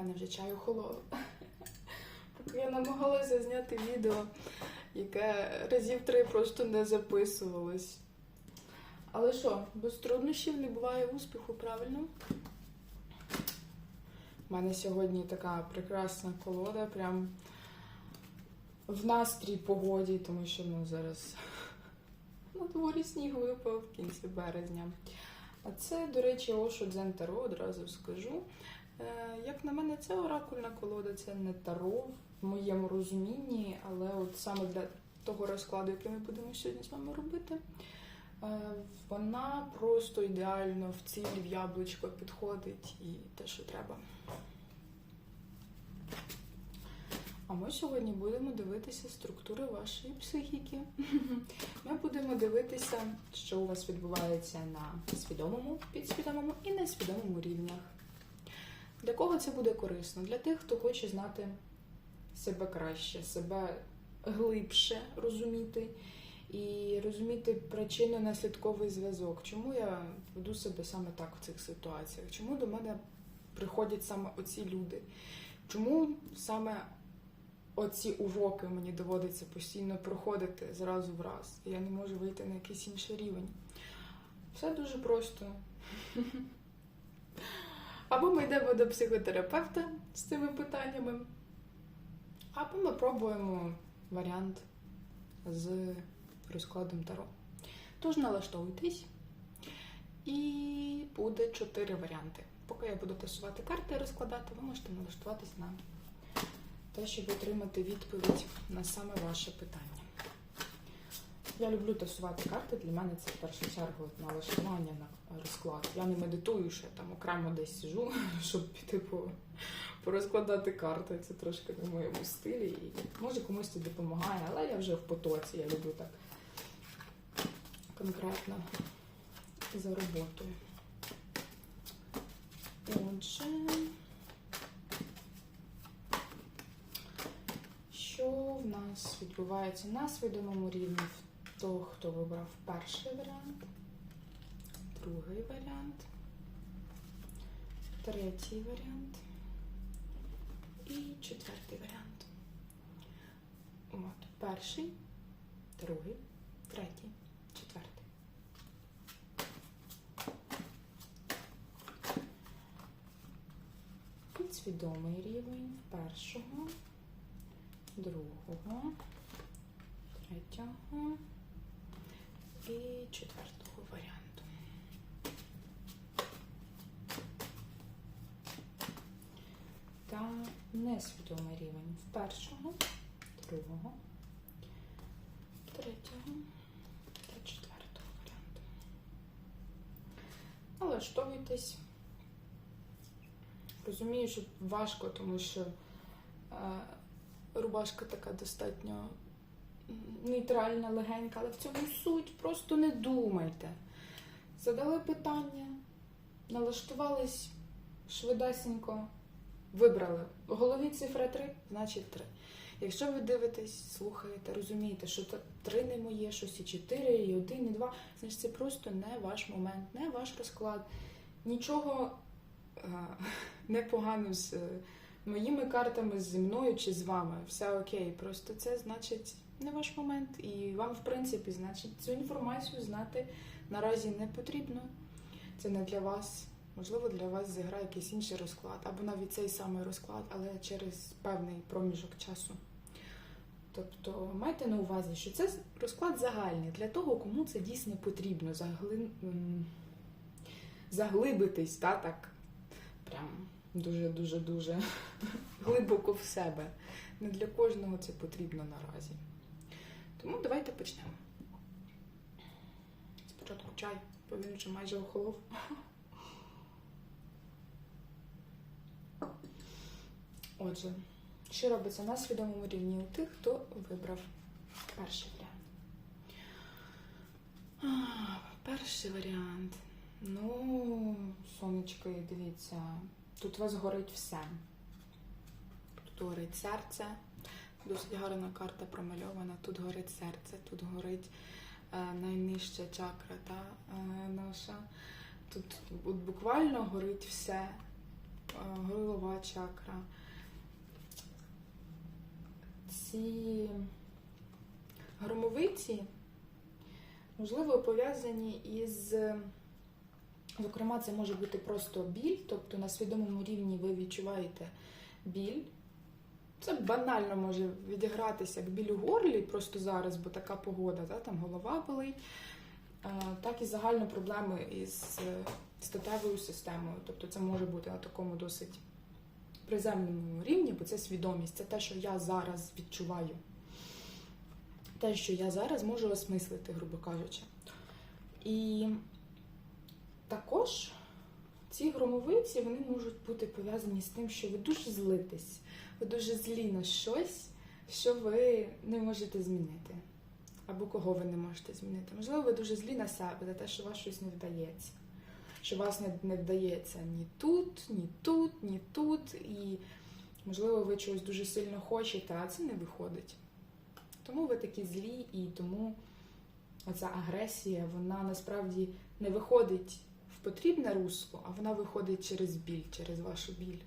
мене вже чаю холодно. Поки я намагалася зняти відео, яке разів три просто не записувалось. Але що, без труднощів не буває успіху, правильно? У мене сьогодні така прекрасна колода, прям в настрій погоді, тому що ну, зараз на дворі сніг випав в кінці березня. А це, до речі, Ошу Дзен Таро, одразу скажу. Е, Як на мене, це оракульна колода, це не таро в моєму розумінні, але от саме для того розкладу, який ми будемо сьогодні з вами робити, е, вона просто ідеально в ціль, в яблучко підходить і те, що треба. А ми сьогодні будемо дивитися структури вашої психіки. Ми будемо дивитися, що у вас відбувається на свідомому, підсвідомому і несвідомому рівнях. Для кого це буде корисно? Для тих, хто хоче знати себе краще, себе глибше розуміти і розуміти причинно-наслідковий зв'язок. Чому я веду себе саме так в цих ситуаціях? Чому до мене приходять саме оці люди? Чому саме оці уроки мені доводиться постійно проходити зразу в раз? і Я не можу вийти на якийсь інший рівень. Все дуже просто. Або ми йдемо до психотерапевта з цими питаннями, або ми пробуємо варіант з розкладом Таро. Тож налаштовуйтесь, і буде чотири варіанти. Поки я буду тасувати карти і розкладати, ви можете налаштуватись на те, щоб отримати відповідь на саме ваше питання. Я люблю тасувати карти, для мене це в першу чергу налаштування на розклад. Я не медитую, що я там окремо десь сижу, щоб піти по, порозкладати карти. Це трошки не в моєму стилі. І може комусь це допомагає, але я вже в потоці, я люблю так конкретно за роботою. Отже, що в нас відбувається на свідомому рівні того, хто вибрав перший варіант, другий варіант, третій варіант і четвертий варіант. От, перший, другий, третій, четвертий. Підсвідомий рівень першого, другого, третього і четвертого варіанту. Та несвідомий рівень в першого, другого, третього та четвертого варіанту. Налаштовуйтесь. Розумію, що важко, тому що е, рубашка така достатньо нейтральна, легенька, але в цьому суть. Просто не думайте. Задали питання, налаштувались швидесенько, вибрали. В голові цифра 3, значить 3. Якщо ви дивитесь, слухаєте, розумієте, що це 3 не моє, щось і 4, і 1, і 2, значить це просто не ваш момент, не ваш розклад. Нічого е, непогано з е, моїми картами, зі мною чи з вами. Все окей. Просто це значить не ваш момент. І вам, в принципі, значить, цю інформацію знати наразі не потрібно. Це не для вас. Можливо, для вас зіграє якийсь інший розклад, або навіть цей самий розклад, але через певний проміжок часу. Тобто майте на увазі, що це розклад загальний для того, кому це дійсно потрібно. Загли... Заглибитись, та, так, прям дуже-дуже-дуже глибоко в себе. Не для кожного це потрібно наразі. Тому давайте почнемо. Спочатку чай, бо він вже майже охолов. Отже, що робиться на свідомому рівні у тих, хто вибрав перший варіант? Перший варіант. Ну, сонечки, дивіться, тут у вас горить все. Тут горить серце. Досить гарна карта промальована. Тут горить серце, тут горить е, найнижча чакра та, е, наша. Тут буквально горить все. горлова чакра. Ці громовиці, можливо, пов'язані із. Зокрема, це може бути просто біль, тобто на свідомому рівні ви відчуваєте біль. Це банально може відігратися як біль у горлі, просто зараз, бо така погода, та, там голова болить, Е, так і загально проблеми із е, статевою системою. Тобто це може бути на такому досить приземному рівні, бо це свідомість, це те, що я зараз відчуваю. Те, що я зараз можу осмислити, грубо кажучи. І також ці громовиці вони можуть бути пов'язані з тим, що ви дуже злитесь, ви дуже злі на щось, що ви не можете змінити. Або кого ви не можете змінити. Можливо, ви дуже злі на себе за те, що вас щось не вдається. Що вас не, не вдається ні тут, ні тут, ні тут. І, можливо, ви чогось дуже сильно хочете, а це не виходить. Тому ви такі злі, і тому оця агресія, вона насправді не виходить в потрібне русло, а вона виходить через біль, через вашу біль.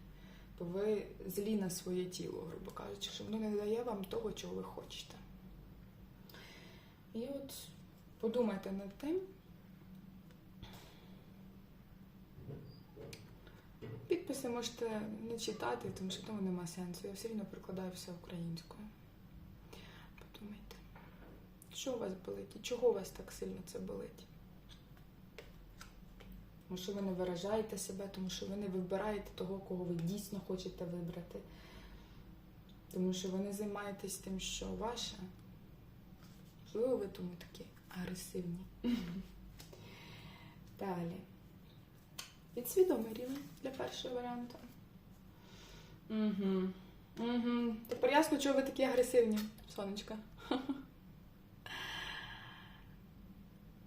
Ви злі на своє тіло, грубо кажучи, що воно не дає вам того, чого ви хочете. І от подумайте над тим. Підписи можете не читати, тому що тому нема сенсу. Я все рівно перекладаю все українською. Подумайте, що у вас болить і чого у вас так сильно це болить? Тому що ви не виражаєте себе, тому що ви не вибираєте того, кого ви дійсно хочете вибрати. Тому що ви не займаєтесь тим, що ваше. Можливо, ви тому такі агресивні. Далі. Підсвідомий рівень для першого варіанту. Угу. Угу. Тепер ясно, чого ви такі агресивні, сонечка.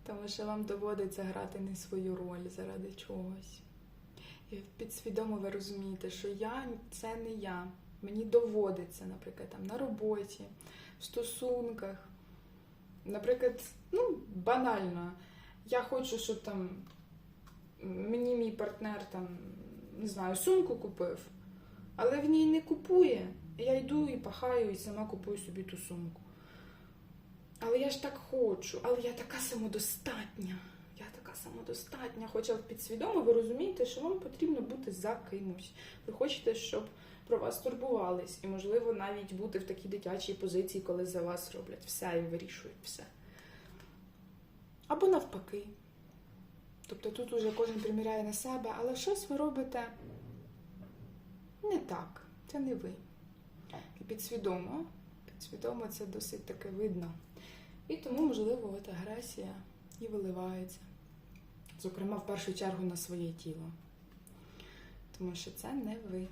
Тому що вам доводиться грати не свою роль заради чогось. І підсвідомо ви розумієте, що я це не я. Мені доводиться, наприклад, там на роботі, в стосунках. Наприклад, ну, банально, я хочу, щоб там мені мій партнер там, не знаю, сумку купив, але в ній не купує. Я йду і пахаю, і сама купую собі ту сумку. Але я ж так хочу, але я така самодостатня. Я така самодостатня. Хоча підсвідомо ви розумієте, що вам потрібно бути за кимось. Ви хочете, щоб про вас турбувались, і, можливо, навіть бути в такій дитячій позиції, коли за вас роблять все і вирішують все. Або навпаки. Тобто тут уже кожен приміряє на себе, але щось ви робите не так. Це не ви. І підсвідомо, підсвідомо це досить таки видно. І тому, можливо, от агресія і виливається. Зокрема, в першу чергу на своє тіло. Тому що це не ви.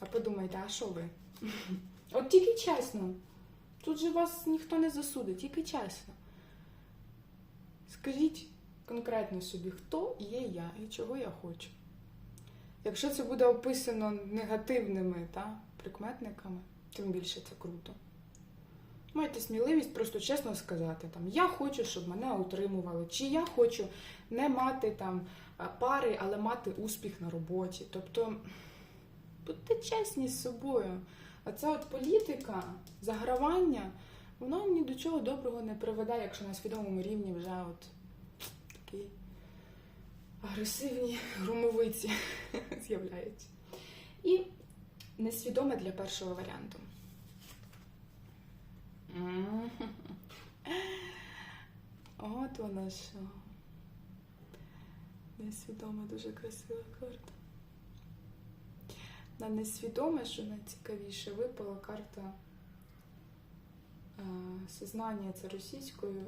А подумайте, а що ви? От тільки чесно. Тут же вас ніхто не засудить, тільки чесно. Скажіть конкретно собі, хто є я і чого я хочу. Якщо це буде описано негативними та, прикметниками, тим більше це круто. Майте сміливість просто чесно сказати, там, я хочу, щоб мене утримували, чи я хочу не мати там пари, але мати успіх на роботі. Тобто будьте чесні з собою. А ця от політика, загравання, воно ні до чого доброго не приведе, якщо на свідомому рівні вже от такі агресивні громовиці з'являються. І несвідоме для першого варіанту. От вона що. Несвідома дуже красива карта. На несвідоме, що найцікавіше, випала карта е, Сознання це російською.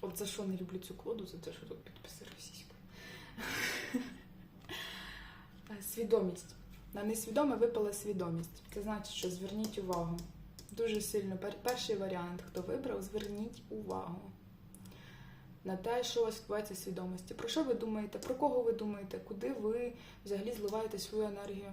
От за що не люблю цю коду, за те, що тут підписи російською. Е, Свідомість. На несвідоме випала свідомість. Це значить, що зверніть увагу. Дуже сильно. Перший варіант, хто вибрав, зверніть увагу на те, що у вас відбувається в свідомості. Про що ви думаєте, про кого ви думаєте, куди ви взагалі зливаєте свою енергію?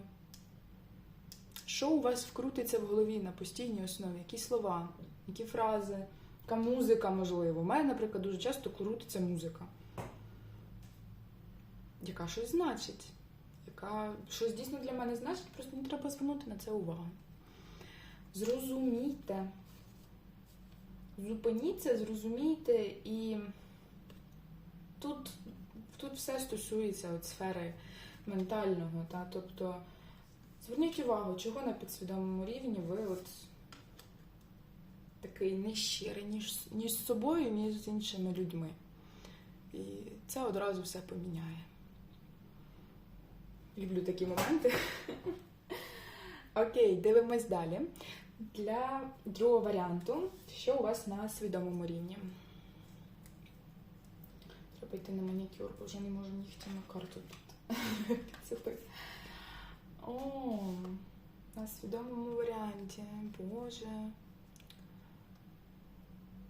Що у вас вкрутиться в голові на постійній основі? Які слова, які фрази, яка музика, можливо. У мене, наприклад, дуже часто крутиться музика, яка щось значить. яка щось дійсно для мене значить, просто не треба звернути на це увагу. Зрозумійте. Зупиніться, зрозумійте, і тут, тут все стосується от сфери ментального. Та? Тобто зверніть увагу, чого на підсвідомому рівні ви от такий нещирий, ніж, ніж з собою, ніж з іншими людьми. І це одразу все поміняє. Люблю такі моменти. Окей, дивимось далі. Для другого варіанту, що у вас на свідомому рівні? Треба йти на манікюр, бо вже не можу нігтями карту підцепити. О, на свідомому варіанті. Боже.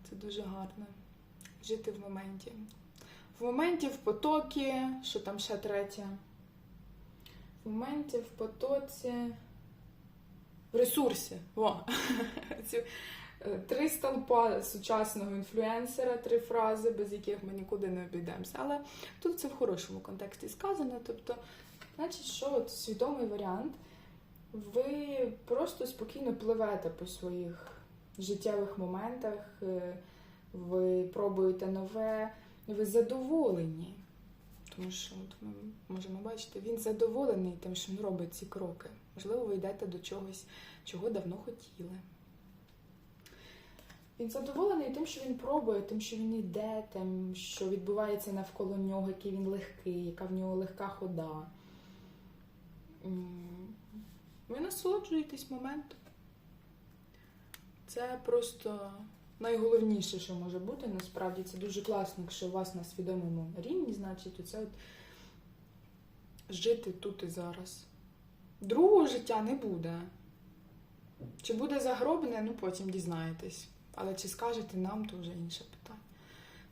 Це дуже гарно. Жити в моменті. В моменті, в потокі, що там ще третє? В моменті, в потоці, ресурсі. Во. Ці е, три столпа сучасного інфлюенсера, три фрази, без яких ми нікуди не обійдемося. Але тут це в хорошому контексті сказано. Тобто, значить, що от свідомий варіант, ви просто спокійно пливете по своїх життєвих моментах, е, ви пробуєте нове, ви задоволені. Тому що от ми можемо бачити, він задоволений тим, що він робить ці кроки. Можливо, ви йдете до чогось, чого давно хотіли. Він задоволений тим, що він пробує, тим, що він йде, тим, що відбувається навколо нього, який він легкий, яка в нього легка хода. Ви насолоджуєтесь моментом. Це просто найголовніше, що може бути. Насправді це дуже класно, якщо у вас на свідомому рівні, значить, оце от жити тут і зараз. Другого життя не буде. Чи буде загробне, ну потім дізнаєтесь. Але чи скажете нам, то вже інше питання.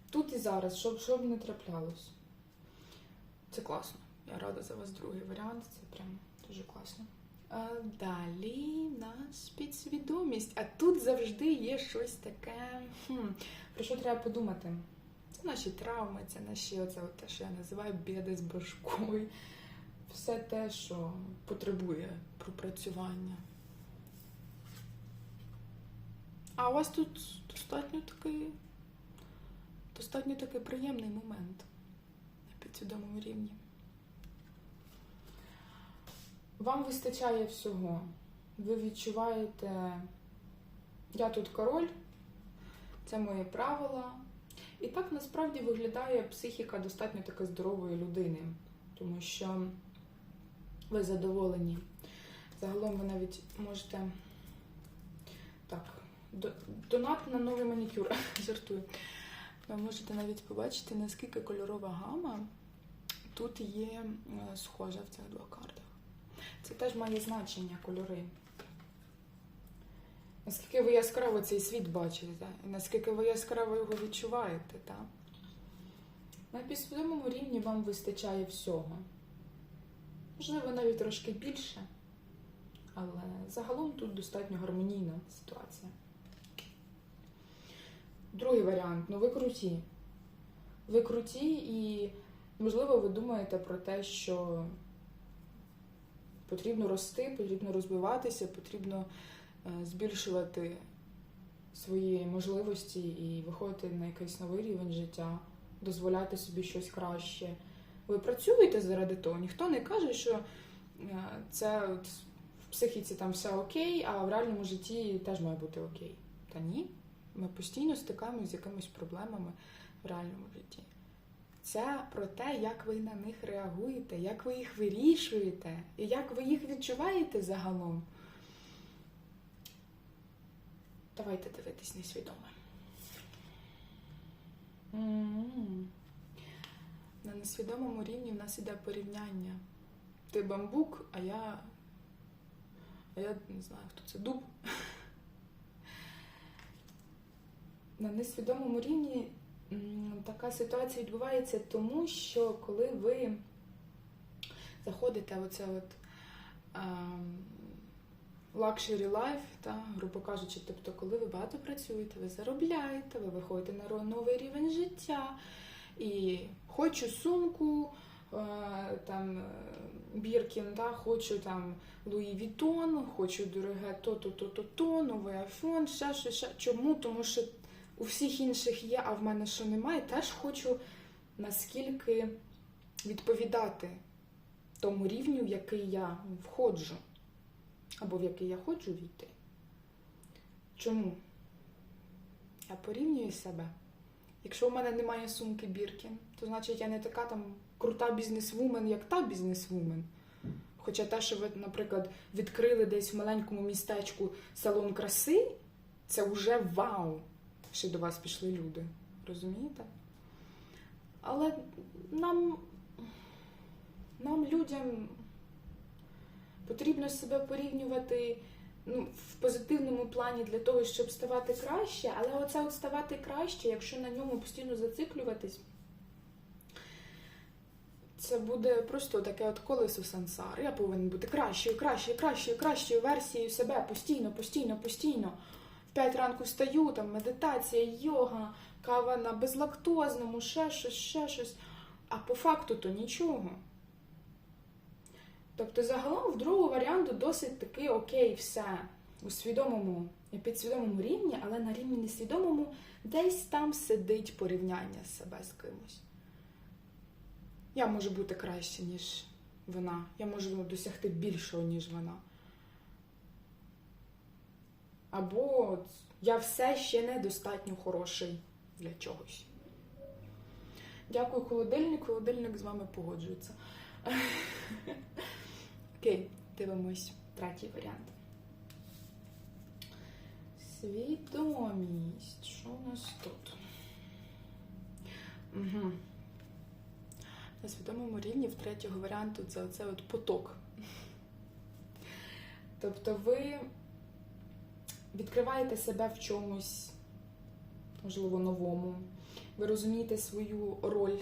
Тут і зараз, щоб, щоб не траплялось. Це класно. Я рада за вас другий варіант. Це прям дуже класно. А далі нас підсвідомість. А тут завжди є щось таке, хм, про що треба подумати. Це наші травми, це наші, оце те, що я називаю біди з башкою. Все те, що потребує пропрацювання. А у вас тут достатньо такий, достатньо такий приємний момент на підсвідомому рівні. Вам вистачає всього. Ви відчуваєте, я тут король, це мої правила. І так насправді виглядає психіка достатньо таки здорової людини, тому що ви задоволені. Загалом ви навіть можете так, до- донат на новий манікюр. Жартую. Ви можете навіть побачити, наскільки кольорова гама тут є е, схожа в цих двох картах. Це теж має значення кольори. Наскільки ви яскраво цей світ бачите, і наскільки ви яскраво його відчуваєте, так? На підсвідомому рівні вам вистачає всього. Можливо, навіть трошки більше, але загалом тут достатньо гармонійна ситуація. Другий варіант ну ви круті. Ви круті і, можливо, ви думаєте про те, що потрібно рости, потрібно розвиватися, потрібно е, збільшувати свої можливості і виходити на якийсь новий рівень життя, дозволяти собі щось краще. Ви працюєте заради того. Ніхто не каже, що е, це от в психіці там все окей, а в реальному житті теж має бути окей. Та ні. Ми постійно стикаємося з якимись проблемами в реальному житті. Це про те, як ви на них реагуєте, як ви їх вирішуєте, і як ви їх відчуваєте загалом. Давайте дивитись несвідоме. М. На несвідомому рівні в нас іде порівняння. Ти бамбук, а я. А я не знаю, хто це дуб. На несвідомому рівні така ситуація відбувається тому, що коли ви заходите в оце от life, та, грубо кажучи, тобто, коли ви багато працюєте, ви заробляєте, ви виходите на новий рівень життя, і хочу сумку, е, там, е, Біркін, да, хочу там Луї Вітон, хочу дороге то-то, то-то, то, новий айфон, ще щось. Ще. Чому? Тому що у всіх інших є, а в мене що немає, теж хочу наскільки відповідати тому рівню, в який я входжу, або в який я хочу війти. Чому? Я порівнюю себе. Якщо в мене немає сумки Біркін, то значить я не така там крута бізнесвумен, як та бізнесвумен. Хоча те, що ви, наприклад, відкрили десь в маленькому містечку салон краси, це вже вау, що до вас пішли люди. Розумієте? Але нам, нам людям потрібно себе порівнювати ну, в позитивному плані для того, щоб ставати краще, але оце от ставати краще, якщо на ньому постійно зациклюватись, це буде просто таке от колесо сансари. Я повинен бути кращою, кращою, кращою, кращою версією себе постійно, постійно, постійно. В 5 ранку встаю, там медитація, йога, кава на безлактозному, ще щось, ще щось. А по факту то нічого. Тобто, загалом в другого варіанту досить таки окей, все у свідомому і підсвідомому рівні, але на рівні несвідомому десь там сидить порівняння себе з кимось. Я можу бути краще, ніж вона. Я можу досягти більшого, ніж вона. Або я все ще недостатньо хороший для чогось. Дякую, холодильник. Холодильник з вами погоджується. Окей, дивимось третій варіант. Свідомість. Що у нас тут? Угу. На свідомому рівні в третього варіанту це оце от поток. Тобто ви відкриваєте себе в чомусь, можливо, новому. Ви розумієте свою роль,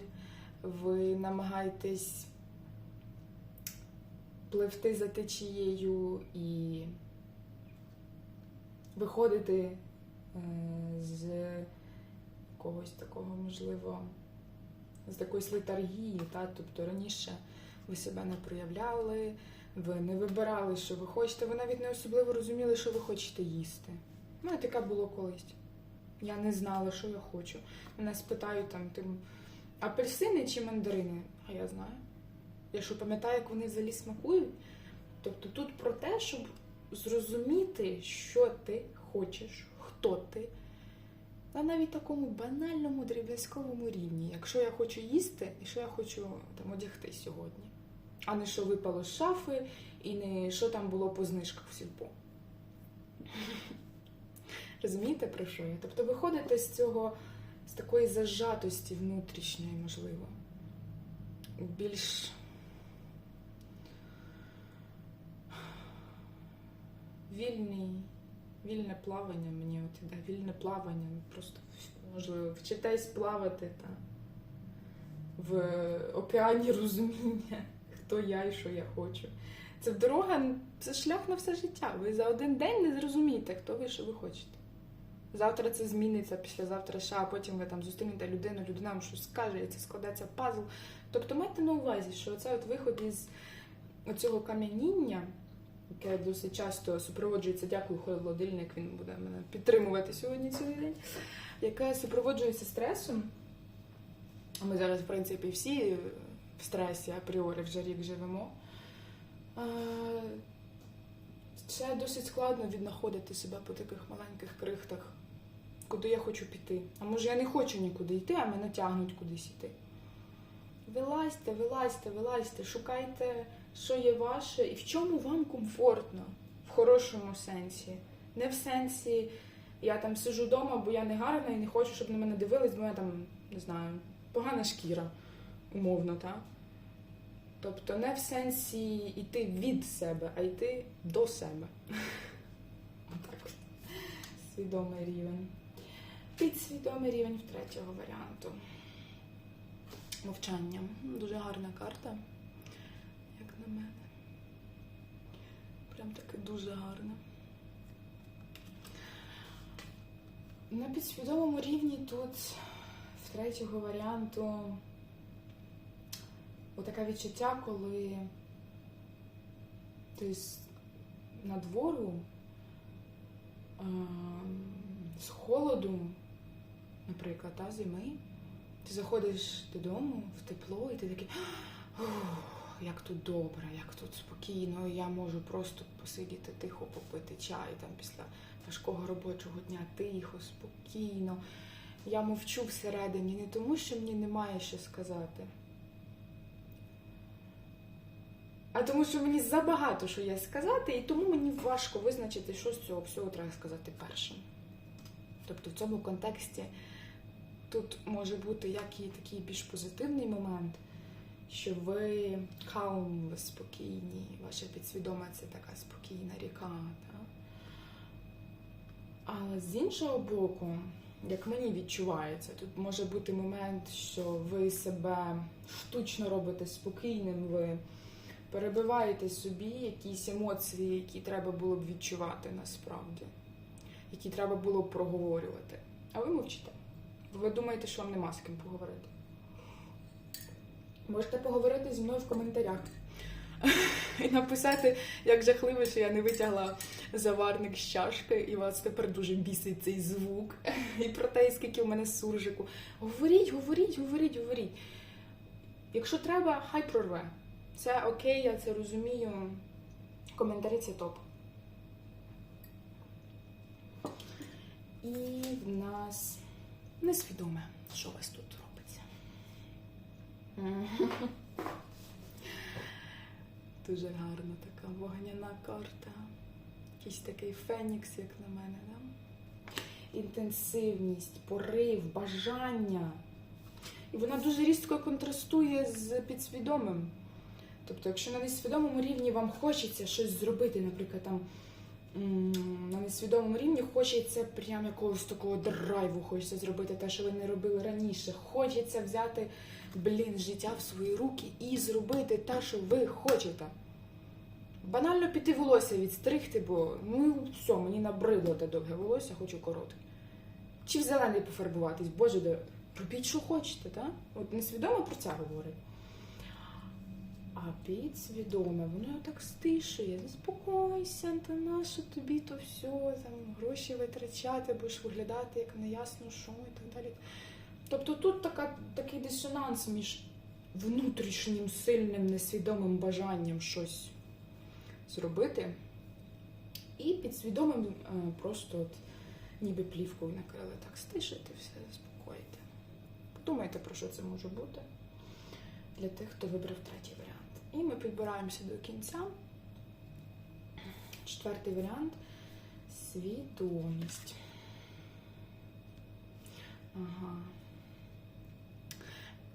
ви намагаєтесь пливти за течією і виходити е, з якогось такого, можливо, з якоїсь летаргії. Та? Тобто раніше ви себе не проявляли, ви не вибирали, що ви хочете, ви навіть не особливо розуміли, що ви хочете їсти. Ну, таке було колись. Я не знала, що я хочу. Мене спитають там, ти апельсини чи мандарини? А я знаю. Я що пам'ятаю, як вони взагалі смакують. Тобто тут про те, щоб зрозуміти, що ти хочеш, хто ти. На навіть такому банальному дріб'язковому рівні. Якщо я хочу їсти, і що я хочу там одягти сьогодні. А не що випало з шафи, і не що там було по знижках в сільпо. Розумієте, про що я? Тобто виходите з цього, з такої зажатості внутрішньої, можливо. Більш вільний, вільне плавання мені от іде, вільне плавання, просто можливо вчитесь плавати та в океані розуміння, хто я і що я хочу. Це дорога, це шлях на все життя. Ви за один день не зрозумієте, хто ви, що ви хочете. Завтра це зміниться, післязавтра ще, а потім ви там зустрінете людину, людина вам щось скаже, і це складеться пазл. Тобто майте на увазі, що це от виход із цього кам'яніння, яке досить часто супроводжується, дякую, холодильник, він буде мене підтримувати сьогодні цілий день, яке супроводжується стресом. Ми зараз, в принципі, всі в стресі апріорі вже рік живемо. Це досить складно віднаходити себе по таких маленьких крихтах, куди я хочу піти. А може я не хочу нікуди йти, а мене тягнуть кудись йти. Вилазьте, вилазьте, вилазьте, шукайте, що є ваше і в чому вам комфортно, в хорошому сенсі. Не в сенсі, я там сижу вдома, бо я не гарна і не хочу, щоб на мене дивились, бо я там, не знаю, погана шкіра, умовно, так? Тобто не в сенсі йти від себе, а йти до себе. Отак. Свідомий рівень. Підсвідомий рівень в третього варіанту. Мовчання. Дуже гарна карта, мене. Прям таки дуже гарна. На підсвідомому рівні тут в третього варіанту отаке відчуття, коли виходити з надвору з холоду, наприклад, та, зими, ти заходиш додому в тепло, і ти такий, «Ух, як тут добре, як тут спокійно, і я можу просто посидіти тихо, попити чай там після важкого робочого дня, тихо, спокійно. Я мовчу всередині не тому, що мені немає що сказати, а тому, що мені забагато що є сказати, і тому мені важко визначити, що з цього всього треба сказати першим. Тобто в цьому контексті тут може бути як і такий більш позитивний момент, що ви calm, ви спокійні, ваша підсвідома це така спокійна ріка. Та? Але з іншого боку, як мені відчувається, тут може бути момент, що ви себе штучно робите спокійним, ви перебиваєте собі якісь емоції, які треба було б відчувати насправді, які треба було б проговорювати. А ви мовчите. Ви думаєте, що вам нема з ким поговорити. Можете поговорити зі мною в коментарях і написати, як жахливо, що я не витягла заварник з чашки, і вас тепер дуже бісить цей звук. І про те, скільки в мене суржику. Говоріть, говоріть, говоріть, говоріть. Якщо треба, хай прорве. Це окей, я це розумію. Коментарі це топ. І в нас несвідоме, що у вас тут. Дуже гарна така вогняна карта. Якийсь такий фенікс, як на мене, да? Інтенсивність, порив, бажання. І вона дуже різко контрастує з підсвідомим. Тобто, якщо на несвідомому рівні вам хочеться щось зробити, наприклад, там на несвідомому рівні хочеться прям якогось такого драйву, хочеться зробити те, що ви не робили раніше. Хочеться взяти, блін, життя в свої руки і зробити те, що ви хочете. Банально піти волосся відстригти, бо ну все, мені набридло те довге волосся, хочу коротке. Чи в зелений пофарбуватись, боже, де робіть, що хочете, так? От несвідомо про це говорить. А підсвідоме, воно його так стишує. Заспокойся, та нащо тобі то все, там гроші витрачати, будеш виглядати як неясно що і так далі. Тобто тут така, такий дисонанс між внутрішнім сильним несвідомим бажанням щось зробити, і підсвідомим е, просто от, ніби плівкою накрили, так стишити все, заспокоїти. Подумайте, про що це може бути для тих, хто вибрав третій варіант. І ми підбираємося до кінця. Четвертий варіант свідомість. Ага.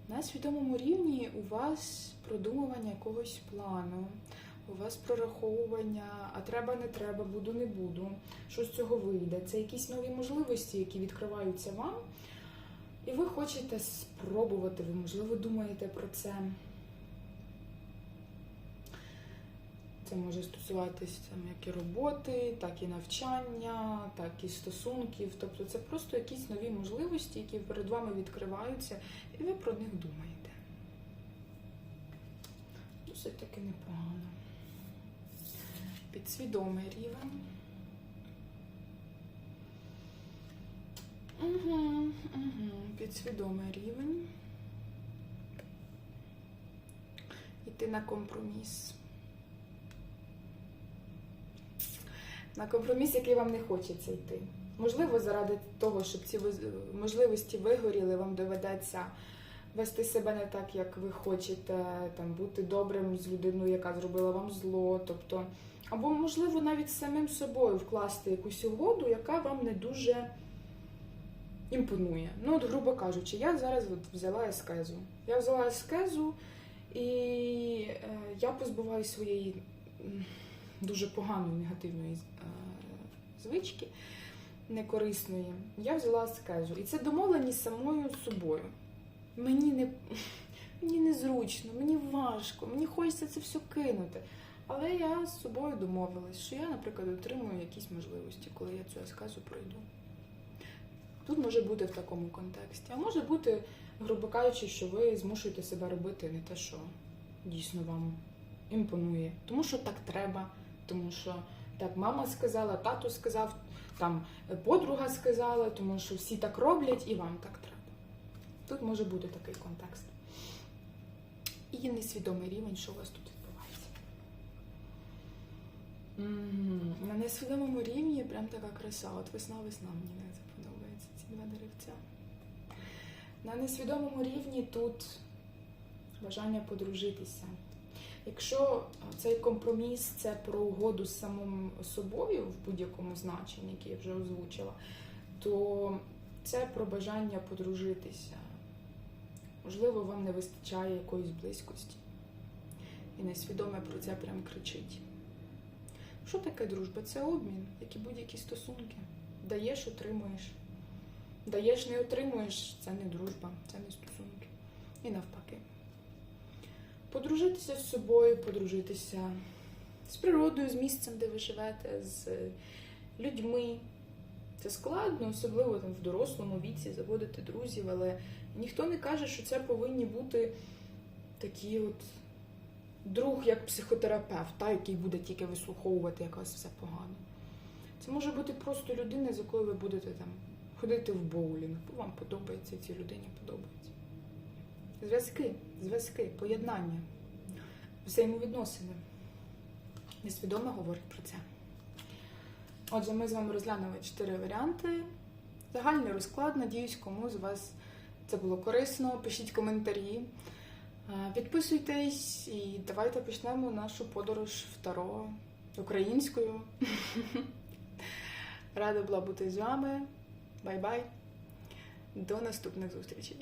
На свідомому рівні у вас продумування якогось плану, у вас прораховування, а треба, не треба, буду, не буду. Що з цього вийде? Це якісь нові можливості, які відкриваються вам. І ви хочете спробувати, ви, можливо, думаєте про це. Це може стосуватися там, як і роботи, так і навчання, так і стосунків. Тобто це просто якісь нові можливості, які перед вами відкриваються, і ви про них думаєте. Досить таки непогано. Підсвідомий рівень. Угу, угу. Підсвідомий рівень. Йти на компроміс. На компроміс, який вам не хочеться йти. Можливо, заради того, щоб ці можливості вигоріли, вам доведеться вести себе не так, як ви хочете, там, бути добрим з людиною, яка зробила вам зло. Тобто, або, можливо, навіть самим собою вкласти якусь угоду, яка вам не дуже імпонує. Ну, от, грубо кажучи, я зараз от взяла ескезу. Я взяла ескезу і е, я позбуваюся своєї дуже поганої негативної е, звички, некорисної. Я взяла ескезу. І це домовленість самою собою. Мені не мені незручно, мені важко, мені хочеться це все кинути. Але я з собою домовилась, що я, наприклад, отримую якісь можливості, коли я цю ескезу пройду. Тут може бути в такому контексті. А може бути, грубо кажучи, що ви змушуєте себе робити не те, що дійсно вам імпонує, тому що так треба, тому що так мама сказала, тато сказав, там подруга сказала, тому що всі так роблять і вам так треба. Тут може бути такий контекст. І несвідомий рівень, що у вас тут відбувається. На несвідомому рівні прям така краса. От весна, весна мені не це подобається. Ці два деревця. На несвідомому рівні тут бажання подружитися. Якщо цей компроміс це про угоду з самим собою в будь-якому значенні, яке я вже озвучила, то це про бажання подружитися. Можливо, вам не вистачає якоїсь близькості. І несвідоме про це прям кричить. Що таке дружба? Це обмін, як і будь-які стосунки. Даєш, отримуєш. Даєш, не отримуєш, це не дружба, це не стосунки. І навпаки. Подружитися з собою, подружитися з природою, з місцем, де ви живете, з людьми. Це складно, особливо там в дорослому віці заводити друзів, але ніхто не каже, що це повинні бути такі от друг як психотерапевт, та, який буде тільки вислуховувати, як у вас все погано. Це може бути просто людина, з якою ви будете там ходити в боулінг, бо вам подобається, цій людині подобається. Зв'язки, зв'язки, поєднання, взаємовідносини. Несвідомо говорить про це. Отже, ми з вами розглянули чотири варіанти. Загальний розклад. Надіюсь, кому з вас це було корисно. Пишіть коментарі. Е, Підписуйтесь і давайте почнемо нашу подорож в Таро українською. Рада була бути з вами. Бай-бай. До наступних зустрічей.